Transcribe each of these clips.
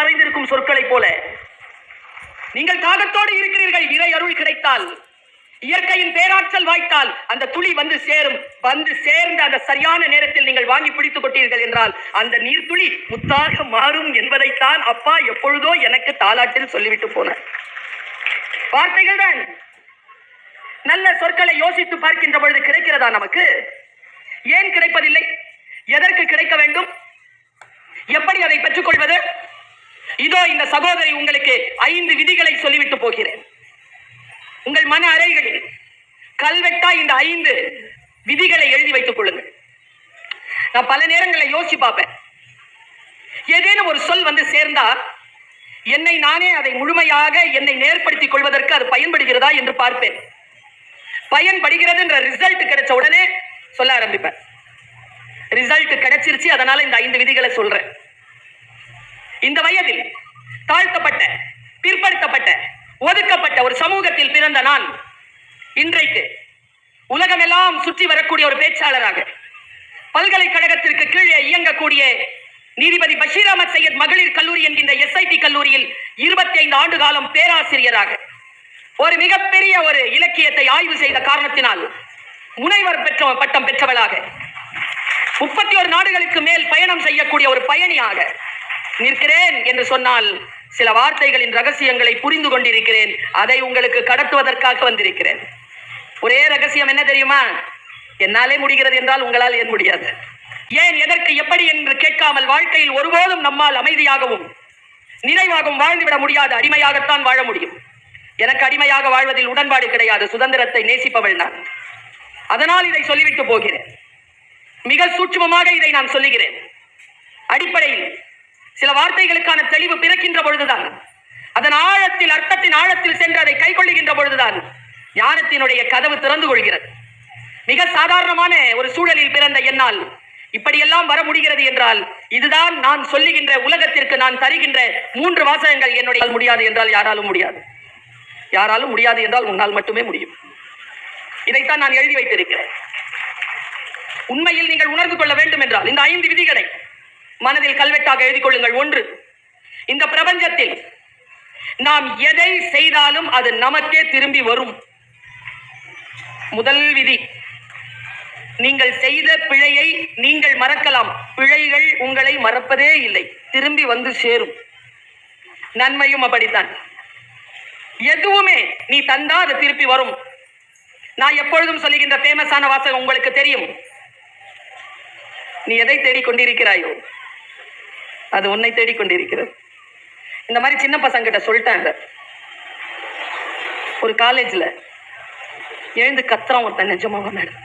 மறைந்திருக்கும் சொற்களைப் போல. நீங்கள் தாகத்தோடு இருக்கிறீர்கள் இறை அருள் கிடைத்தால். இயற்கையின் பேராற்றல் வாய்த்தால் அந்த துளி வந்து சேரும் வந்து சேர்ந்த அந்த சரியான நேரத்தில் நீங்கள் வாங்கி பிடித்துக் கொட்டீர்கள் என்றால் அந்த நீர்த்துளி முத்தாக மாறும் என்பதைத்தான் அப்பா எப்பொழுதோ எனக்கு தாலாட்டில் சொல்லிவிட்டு போனார். வார்த்தைகள் தான் நல்ல சொற்களை யோசித்து பார்க்கின்ற பொழுது கிடைக்கிறதா நமக்கு? ஏன் கிடைப்பதில்லை? எதற்கு கிடைக்க வேண்டும்? எப்படி அதை பெற்றுக்கொள்வது? இதோ இந்த சகோதரி உங்களுக்கு ஐந்து விதிகளை சொல்லிவிட்டு போகிறேன். உங்கள் மன அறைகளில் கல்வெட்டா இந்த ஐந்து விதிகளை எழுதி வைத்துக் கொள்ளுங்கள். நான் பல நேரங்களில் யோசிச்சு பார்ப்பேன். ஏதேனும் ஒரு சொல் வந்து சேர்ந்தா என்னை நானே அதை முழுமையாக என்னை நேர்படுத்திக் கொள்வதற்கு அது பயன்படுகிறதா என்று பார்ப்பேன். பயன்படுகிறது என்ற ரிசல்ட் கிடைச்ச உடனே சொல்ல ஆரம்பிப்பேன். ரிசல்ட் கிடைச்சிருச்சு அதனால இந்த ஐந்து விதிகளை சொல்றேன். இந்த வயதில் தாழ்த்தப்பட்ட பிற்படுத்தப்பட்ட ஒதுக்கப்பட்ட ஒரு சமூகத்தில் பிறந்த நான் இன்றைக்கு உலகமெல்லாம் சுற்றி வரக்கூடிய ஒரு பேச்சாளராக பல்கலைக்கழகத்திற்கு கீழே இயங்கக்கூடிய நீதிபதி பஷீர் அஹமத் சையத் மகளிர் கல்லூரி என்கின்ற எஸ்ஐடி கல்லூரியில் இருபத்தி ஐந்து ஆண்டு காலம் பேராசிரியராக ஒரு மிகப்பெரிய ஒரு இலக்கியத்தை ஆய்வு செய்த காரணத்தினால் முனைவர் பெற்ற பட்டம் பெற்றவளாக முப்பத்தி ஒரு நாடுகளுக்கு மேல் பயணம் செய்யக்கூடிய ஒரு பயணியாக நிற்கிறேன் என்று சொன்னால் சில வார்த்தைகளின் ரகசியங்களை புரிந்து கொண்டிருக்கிறேன். அதை உங்களுக்கு கடத்துவதற்காக வந்திருக்கிறேன். ஒரே ரகசியம் என்ன தெரியுமா? என்னாலே முடிகிறது என்றால் உங்களால் ஏன் முடியாது? ஏன் எதற்கு எப்படி என்று கேட்காமல் வாழ்க்கையில் ஒருபோதும் நம்மால் அமைதியாகவும் நிறைவாகவும் வாழ்ந்துவிட முடியாது. அடிமையாகத்தான் வாழ முடியும். எனக்கு அடிமையாக வாழ்வதில் உடன்பாடு கிடையாது. சுதந்திரத்தை நேசிப்பவள் நான். அதனால் இதை சொல்லிவிட்டு போகிறேன். மிக சூட்சமமாக இதை நான் சொல்லுகிறேன். அடிப்படையில் சில வார்த்தைகளுக்கான தெளிவு பிறக்கின்ற பொழுதுதான். அதன் ஆழத்தில் அர்த்தத்தின் ஆழத்தில் சென்று அதை கைக்கொள்ளுகின்ற பொழுதுதான் ஞானத்தினுடைய கதவு திறந்து கொள்கிறது. மிக சாதாரணமான ஒரு சூழலில் பிறந்த என்னால் இப்படியெல்லாம் வர முடிகிறது என்றால் இதுதான் நான் சொல்லுகின்ற உலகத்திற்கு நான் தருகின்ற மூன்று வாசகங்கள் என்னுடைய முடியாது என்றால் யாராலும் முடியாது. யாராலும் முடியாது என்றால் உன்னால் மட்டுமே முடியும். இதைத்தான் நான் எழுதி வைத்திருக்கிறேன். உண்மையில் நீங்கள் உணர்ந்து கொள்ள வேண்டும் என்றால் இந்த ஐந்து விதிகளை மனதில் கல்வெட்டாக எழுதிக் கொள்ளுங்கள் ஒன்று இந்த பிரபஞ்சத்தில் நாம் எதை செய்தாலும் அது நமக்கே திரும்பி வரும். முதல் விதி நீங்கள் செய்த பிழையை நீங்கள் மறக்கலாம். பிழைகள் உங்களை மறப்பதே இல்லை திரும்பி வந்து சேரும். நன்மையும் அப்படித்தான். எதுவுமே நீ தந்தா அது திருப்பி வரும். நான் எப்பொழுதும் சொல்லுகின்ற ஃபேமஸான வாசகம் உங்களுக்கு தெரியும். நீ எதை தேடிக்கொண்டிருக்கிறாயோ அது உன்னை தேடிக்கொண்டிருக்கிறது. இந்த மாதிரி சின்ன பசங்கிட்ட சொல்லிட்டாங்க. ஒரு காலேஜில் எழுந்து கத்துறான் ஒருத்தன் நிஜமாக மேடம்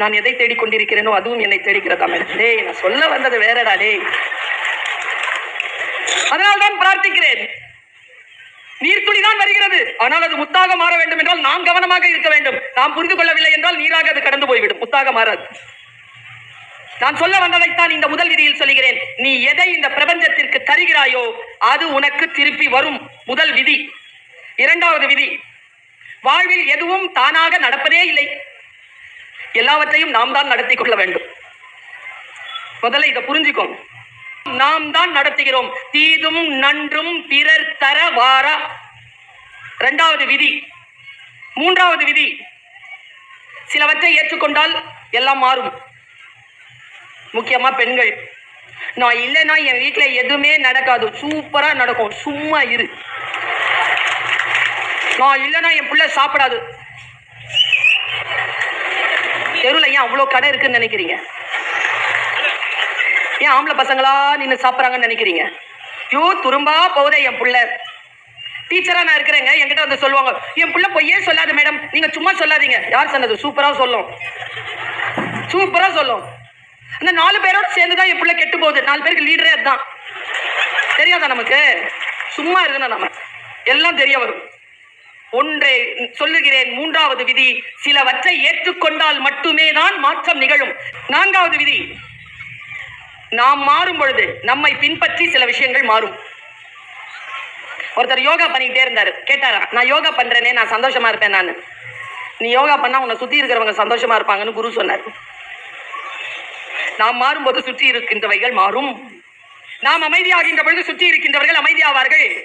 நான் எதை தேடிக்கொண்டிருக்கிறேனோ அதுவும் என்னை தேடிக்கிறதா மேடம்? டேய் நான் சொல்ல வந்தது வேறடா டேய். அதனால்தான் பிரார்த்திக்கிறேன். நீர்த்துளி தான் வருகிறது. ஆனால் அது முத்தாக மாற வேண்டும் என்றால் நாம் கவனமாக இருக்க வேண்டும். நாம் புரிந்து கொள்ளவில்லை என்றால் நீராக அது கடந்து போய்விடும். முத்தாக மாறாது. நான் சொல்ல வந்ததைத்தான் இந்த முதல் விதியில் சொல்கிறேன் நீ எதை இந்த பிரபஞ்சத்திற்கு தருகிறாயோ அது உனக்கு திருப்பி வரும். முதல் விதி. இரண்டாவது விதி. வாழ்வில் எதுவும் தானாக நடப்பதே இல்லை. எல்லாவற்றையும் நாம் தான் நடத்தி கொள்ள வேண்டும். முதல்ல இதை புரிஞ்சுக்கோங்க நாம் தான் நடத்துகிறோம். தீதும் நன்றும் பிறர் தர வாரா. இரண்டாவது விதி. மூன்றாவது விதி. சிலவற்றை ஏற்றுக்கொண்டால் எல்லாம் மாறும். முக்கியமா பெண்கள். நான் இல்லைன்னா என் வீட்டில் எதுவுமே நடக்காது. சூப்பராக நடக்கும். சும்மா இரு. நான் இல்லைன்னா என் பிள்ளை சாப்பிடாது. தெருவில் ஏன் அவ்வளோ கடை இருக்குன்னு நினைக்கிறீங்க? ஏன் ஆம்பளை பசங்களா நின்று சாப்பிட்றாங்கன்னு நினைக்கிறீங்க? ஐயோ துரும்பா போகுதே என் பிள்ளை. டீச்சராக நான் இருக்கிறேங்க. என்கிட்ட வந்து சொல்லுவாங்க என் பிள்ளை பொய்யே சொல்லாது மேடம் நீங்கள் சும்மா சொல்லாதீங்க. யார் சொன்னது? சூப்பராக சொல்லும். சூப்பராக சொல்லும். அந்த நாலு பேரோட சேர்ந்து தான் என் பிள்ளை கெட்டு போகுது. நாலு பேருக்கு லீடரே அதுதான் தெரியாதா நமக்கு? சும்மா இருக்கணும் நம்ம. எல்லாம் தெரிய வரும். ஒன்றை சொல்லுகிறேன் மூன்றாவது விதி சிலவற்றை ஏற்றுக்கொண்டால் மட்டுமே தான் மாற்றம் நிகழும். நான்காவது விதி நாம் மாறும் பொழுது நம்மை பின்பற்றி சில விஷயங்கள் மாறும். ஒருத்தர் யோகா பண்ணிக்கிட்டே இருந்தாரு. கேட்டாரா நான் யோகா பண்றேனே நான் சந்தோஷமா இருப்பேன் நான். நீ யோகா பண்ணா உன்னை சுத்தி இருக்கிறவங்க சந்தோஷமா இருப்பாங்கன்னு குரு சொன்னார். நாம் மாறும்போது சுற்றி இருக்கின்றவைகள் மாறும். நாம் அமைதியாகின்ற பொழுது சுற்றி இருக்கின்றவர்கள் அமைதியாவார்கள்.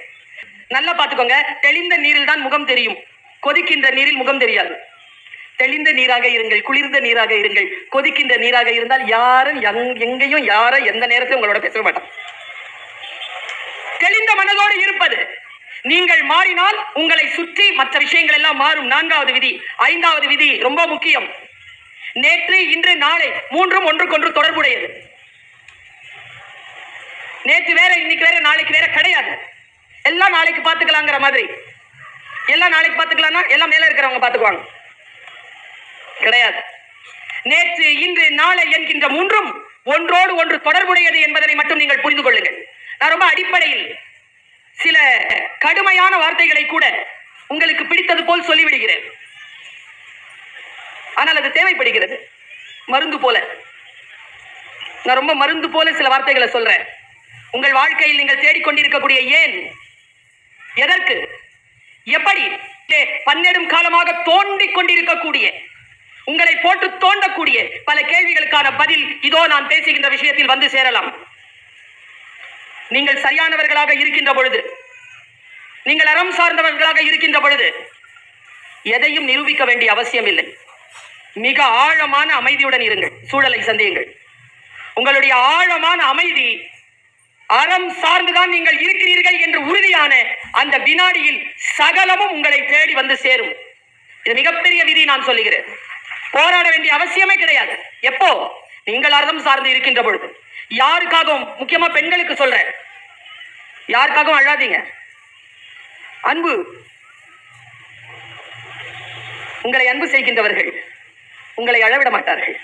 நல்லா பார்த்துக்கோங்க தெளிந்த நீரில் தான் முகம் தெரியும். கொதிக்கின்ற நீரில் முகம் தெரியாது. தெளிந்த நீராக இருங்கள் குளிர்ந்த நீராக இருங்கள். கொதிக்கின்ற நீராக இருந்தால் யாரும் எங்- எங்கேயும் யாரும் எந்த நேரத்தையும் உங்களோட பேச மாட்டோம் தெளிந்த மனதோடு இருப்பது. நீங்கள் மாறினால் உங்களை சுற்றி மற்ற விஷயங்கள் எல்லாம் மாறும். நான்காவது விதி ஐந்தாவது விதி ரொம்ப முக்கியம். நேற்று இன்று நாளை மூன்றும் ஒன்றுக்கொன்று தொடர்புடையது. நேற்று வேற இன்னைக்கு வேற நாளைக்கு வேற கிடையாது. எல்லாம் நாளைக்கு பார்த்துக்கலாங்கிற மாதிரி. எல்லாம் நாளைக்கு பார்த்துக்கலாம்னா எல்லாம் மேல இருக்கிறவங்க பார்த்துக்குவாங்க. கிடையாது. நேற்று இன்று நாளை என்கின்ற மூன்றும் ஒன்றோடு ஒன்று தொடர்புடையது என்பதனை மட்டும் நீங்கள் புரிந்து கொள்ளுங்கள். நான் ரொம்ப அடிப்படையில் சில கடுமையான வார்த்தைகளை கூட உங்களுக்கு பிடித்தது போல் சொல்லிவிடுகிறேன். ஆனால் அது தேவைப்படுகிறது. மருந்து போல. நான் ரொம்ப மருந்து போல சில வார்த்தைகளை சொல்றேன். உங்கள் வாழ்க்கையில் நீங்கள் தேடிக்கொண்டிருக்கக்கூடிய ஏன்? எதற்கு? எப்படி? பன்னெடும் காலமாக தோண்டிக் கொண்டிருக்கக்கூடிய உங்களை போட்டு தோண்டக்கூடிய பல கேள்விகளுக்கான பதில் இதோ நான் பேசுகின்ற விஷயத்தில் வந்து சேரலாம். நீங்கள் சரியானவர்களாக இருக்கின்ற பொழுது நீங்கள் அறம் சார்ந்தவர்களாக இருக்கின்ற பொழுது எதையும் நிரூபிக்க வேண்டிய அவசியம் இல்லை மிக ஆழமான அமைதியுடன் இருங்கள். சூழலை சந்தியுங்கள். உங்களுடைய ஆழமான அமைதி அறம் சார்ந்துதான் நீங்கள் இருக்கிறீர்கள் என்று உறுதியான அந்த வினாடியில் சகலமும் உங்களை தேடி வந்து சேரும். இது மிகப்பெரிய விதி நான் சொல்லுகிறேன். போராட வேண்டிய அவசியமே கிடையாது. எப்போ? நீங்கள் அறம் சார்ந்து இருக்கின்ற பொழுது. யாருக்காகவும் முக்கியமா பெண்களுக்கு சொல்றேன். யாருக்காகவும் அழாதீங்க. அன்பு. உங்களை அன்பு செய்கின்றவர்கள். உங்களை அழவிட மாட்டார்கள்.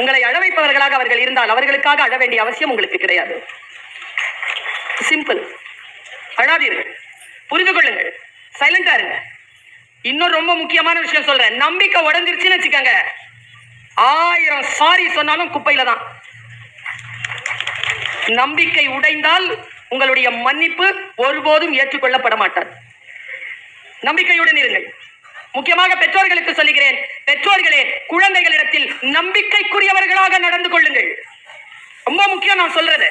உங்களை அழ வைப்பவர்களாக அவர்கள் இருந்தால் அவர்களுக்காக அழ வேண்டிய அவசியம் உங்களுக்கு கிடையாது. சிம்பிள் அழாதீர்கள். புரிந்து கொள்ளுங்கள். சைலண்டா இருங்க. இன்னொரு ரொம்ப முக்கியமான விஷயம் சொல்றேன். நம்பிக்கை உடஞ்சிருச்சுன்னு வச்சுக்கோங்க. ஆயிரம் சாரி சொன்னாலும் குப்பையில தான். நம்பிக்கை உடைந்தால் உங்களுடைய மன்னிப்பு ஒருபோதும் ஏற்றுக்கொள்ளப்பட மாட்டார் நம்பிக்கையுடன் இருங்கள். முக்கியமாக பெற்றோர்களுக்கு சொல்லுகிறேன். பெற்றோர்களே குழந்தைகளிடத்தில் நம்பிக்கைக்குரியவர்களாக நடந்து கொள்ளுங்கள். ரொம்ப முக்கியம் நான் சொல்றது.